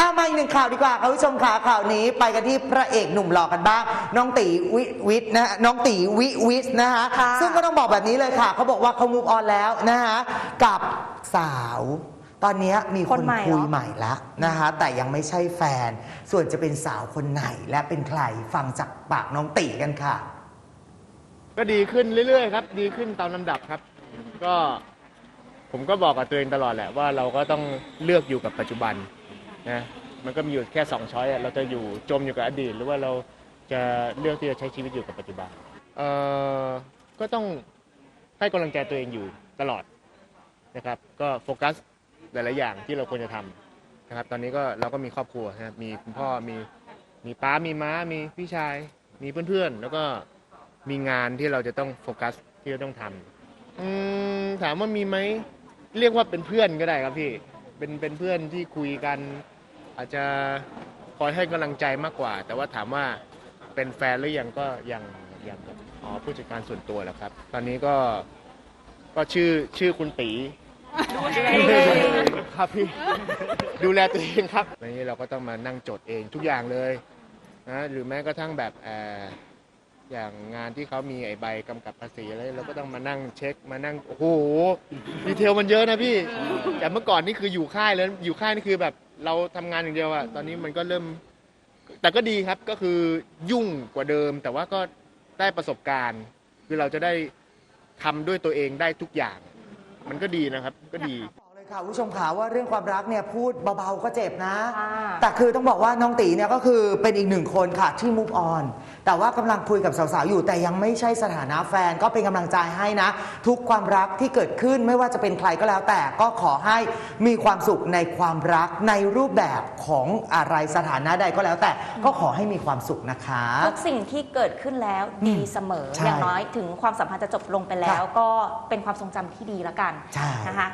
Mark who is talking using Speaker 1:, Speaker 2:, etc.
Speaker 1: อะมาอีกหนึ่งข่าวดีกว่าคุณผู้ชมค่ะข่าวนี้ไปกันที่พระเอกหนุ่มหล่อกันบ้าง น้องตีวิวิทย์นะฮะน้องตีวิวิสนะคะ
Speaker 2: ค่ะ
Speaker 1: ซึ่งก็ต้องบอกแบบนี้เลยค่ะเขาบอกว่าเขามูฟออนแล้วนะคะกับสาว ตอนนี้มีคน
Speaker 2: คนใหม่เหรอ
Speaker 1: คุยใหม่แล้วนะคะแต่ยังไม่ใช่แฟน ส่วนจะเป็นสาวคนไหนและเป็นใครฟังจากปากน้องตีกันค่ะ
Speaker 3: ก็ดีขึ้นเรื่อยๆครับ ดีขึ้นตามลำดับครับ ก็ผมก็บอกกับตัวเองตลอดแหละว่าเราก็ต้องเลือกอยู่กับปัจจุบัน นะมันก็มีอยู่แค่สองช้อยเราจะอยู่จมอยู่กับอดีต หรือว่าเราจะเลือกที่จะใช้ชีวิตอยู่กับปัจจุบันเอ่อก็ต้องให้กำลังใจตัวเองอยู่ตลอดนะครับ ก็โฟกัสหลาย ๆ อย่างที่เราควรจะทำนะครับ ตอนนี้ก็เราก็มีครอบครัวนะครับมีคุณพ่อมีมีป้ามีม้ามีพี่ชาย มีเพื่อน ๆ แล้วก็มีงานที่เราจะต้องโฟกัสที่เราต้องทำอืมถามว่ามีไหมเรียกว่าเป็นเพื่อนก็ได้ครับพี่เป็นเป็นเพื่อนที่คุยกัน อาจจะคอยให้กำลังใจมากกว่า แต่ว่าถามว่าเป็นแฟนหรือยังก็ยังยังครับอ๋อผู้จัดการส่วนตัวแหละครับ ตอนนี้ก็ก็ชื่อชื่อคุณตี ครับพี่ ดูแลตัวเองครับวันนี้เราก็ต้องมานั่งจดเองทุกอย่างเลยนะหรือแม้กระทั่งแบบเอ่ออย่างงานที่เขามีไอใบกำกับภาษีอะไรเราก็ต้องมานั่งเช็คมานั่งโอ้โหดีเทลมันเยอะนะพี่ แต่เมื่อก่อนนี่คืออยู่ค่ายแล้วอยู่ค่ายนี่คือแบบ เราทำงานอย่างเดียวอะตอนนี้มันก็เริ่ม แต่ก็ดีครับก็คือยุ่งกว่าเดิม แต่ว่าก็ได้ประสบการณ์ คือเราจะได้ทำด้วยตัวเองได้ทุกอย่าง มันก็ดีนะครับ ก็ดี
Speaker 1: บอกเลย ค่ะคุณผู้ชมขาว่าเรื่องความรักเนี่ยพูดเบาๆก็เจ็บนะ
Speaker 2: ค่ะ
Speaker 1: แต่คือต้องบอกว่าน้องตีเนี่ยก็คือเป็นอีกหนึ่งคนค่ะที่ move on แต่ว่ากำลังคุยกับสาวๆอยู่แต่ยังไม่ใช่สถานะแฟนก็เป็นกำลังใจให้นะ ทุกความรักที่เกิดขึ้นไม่ว่าจะเป็นใครก็แล้วแต่ก็ขอให้มีความสุขในความรักในรูปแบบของอะไรสถานะใดก็แล้วแต่ก็ขอให้มีความสุขนะคะ
Speaker 2: ทุกสิ่งที่เกิดขึ้นแล้วดีเสมอ
Speaker 1: ใช่
Speaker 2: อย่างน้อยถึงความสัมพันธ์จะจบลงไปแล้ว
Speaker 1: ค่ะ
Speaker 2: ก็เป็นความทรงจำที่ดีแล้วกัน
Speaker 1: ใช่
Speaker 2: นะคะ